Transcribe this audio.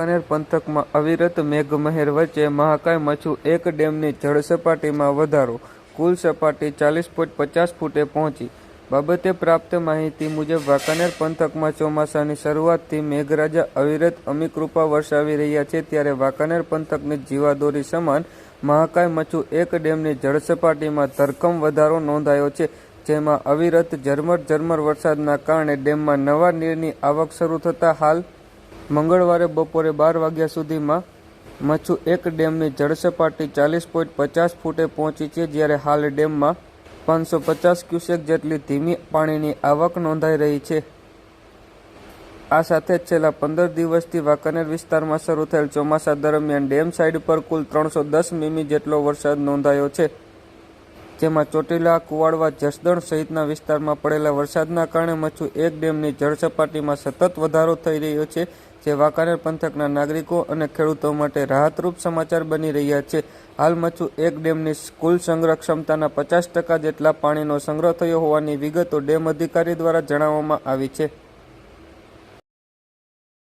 વાંકાનેર પંથકમાં અવિરત મેઘમહેર વચ્ચે મહાકાય મચ્છુ એક ડેમની જળસપાટીમાં વધારો. કુલ સપાટી ચાલીસ પોઈન્ટ પચાસ ફૂટે પહોંચી. બાબતે પ્રાપ્ત માહિતી મુજબ, વાંકાનેર પંથકમાં ચોમાસાની શરૂઆતથી મેઘરાજા અવિરત અમીકૃપા વરસાવી રહ્યા છે ત્યારે વાંકાનેર પંથકની જીવાદોરી સમાન મહાકાય મચ્છુ એક ડેમની જળસપાટીમાં ધરખમ વધારો નોંધાયો છે, જેમાં અવિરત ઝરમર ઝરમર વરસાદના કારણે ડેમમાં નવા નીરની આવક શરૂ થતાં હાલ મંગળવારે બપોરે બાર વાગ્યા સુધીમાં મચ્છુ એક ડેમની જળસપાટી ચાલીસ પોઈન્ટ પચાસ ફૂટે પહોંચી છે, જ્યારે હાલ ડેમમાં પાંચસો પચાસ ક્યુસેક જેટલી ધીમી પાણીની આવક નોંધાઈ રહી છે. આ સાથે છેલ્લા પંદર દિવસથી વાંકાનેર વિસ્તારમાં શરૂ થયેલ ચોમાસા દરમિયાન ડેમ સાઇડ પર કુલ ત્રણસો દસ મીમી જેટલો વરસાદ નોંધાયો છે. જેમાં ચોટીલા, કુવાડવા, જસદણ સહિતના વિસ્તારમાં પડેલા વરસાદના કારણે મચ્છુ એક ડેમની જળસપાટીમાં સતત વધારો થઈ રહ્યો છે, જે વાંકાનેર પંથકના નાગરિકો અને ખેડૂતો માટે રાહતરૂપ સમાચાર બની રહ્યા છે. હાલ મચ્છુ એક ડેમની કુલ સંગ્રહ ક્ષમતાના પચાસ ટકા જેટલા પાણીનો સંગ્રહ થયો હોવાની વિગતો ડેમ અધિકારી દ્વારા જણાવવામાં આવી છે.